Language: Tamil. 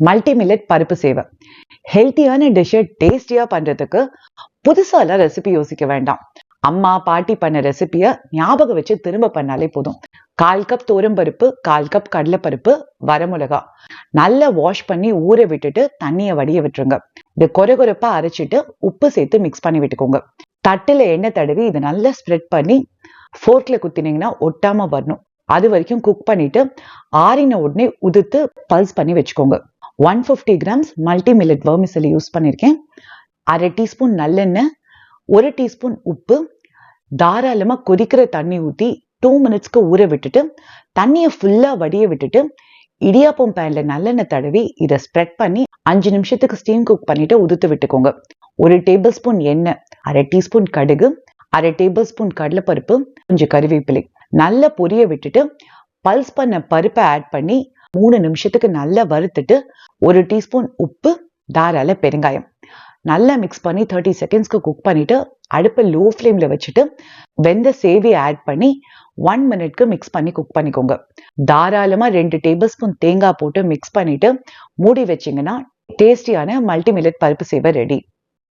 மல்டி மில்லட் பருப்பு சேவை. ஹெல்த்தியான டிஷ்ஷை டேஸ்டியாக பண்ணுறதுக்கு புதுசாலாம் ரெசிபி யோசிக்க வேண்டாம். அம்மா பாட்டி பண்ண ரெசிபியை ஞாபகம் வச்சு திரும்ப பண்ணாலே போதும். கால் கப் பருப்பு கால் கப் கடலைப்பருப்பு வரமிளகா. நல்லா வாஷ் பண்ணி ஊற விட்டுட்டு தண்ணியை வடிய விட்டுருங்க. இது கொரகொரப்பா அரைச்சிட்டு உப்பு சேர்த்து மிக்ஸ் பண்ணி விட்டுக்கோங்க. தட்டுல எண்ணெய் தடவி இதை நல்லா ஸ்ப்ரெட் பண்ணி ஃபோர்க்ல குத்தினீங்கன்னா ஒட்டாம வரணும். அது வரைக்கும் குக் பண்ணிட்டு ஆறின உடனே உதுத்து பல்ஸ் பண்ணி வச்சுக்கோங்க. One fifty grams multi millet vermicelli use பண்ணியிருக்கேன் அரை டீஸ்பூன் நல்லெண்ணெய் ஒரு டீஸ்பூன் உப்பு தாராளமாக கொதிக்கிற தண்ணி ஊற்றி டூ மினிட்ஸ்க்கு ஊற விட்டுட்டு தண்ணியை ஃபுல்லாக வடிய விட்டுட்டு இடியாப்பம் பேனில் நல்லெண்ணெய் தடவி இதை ஸ்ப்ரெட் பண்ணி அஞ்சு நிமிஷத்துக்கு ஸ்டீம் குக் பண்ணிட்டு உதுத்து விட்டுக்கோங்க. ஒரு டேபிள் ஸ்பூன் எண்ணெய் அரை டீஸ்பூன் கடுகு அரை டேபிள் ஸ்பூன் கடலைப்பருப்பு கொஞ்சம் கருவேப்பிலை. நல்லா பொரிய விட்டுட்டு பல்ஸ் பண்ண பருப்பை ஆட் பண்ணி மூணு நிமிஷத்துக்கு நல்லா வறுத்துட்டு ஒரு டீஸ்பூன் உப்பு தாராள பெருங்காயம். நல்லா மிக்ஸ் பண்ணி தேர்ட்டி செகண்ட்ஸ்க்கு குக் பண்ணிட்டு அடுப்பை லோ ஃப்ளேம்ல வச்சுட்டு வெந்த சேவியை ஆட் பண்ணி ஒன் மினிட்க்கு மிக்ஸ் பண்ணி குக் பண்ணிக்கோங்க. தாராளமா ரெண்டு டேபிள் ஸ்பூன் தேங்காய் போட்டு மிக்ஸ் பண்ணிட்டு மூடி வச்சிங்கன்னா டேஸ்டியான மல்டி மில்லட் பருப்பு சேவை ரெடி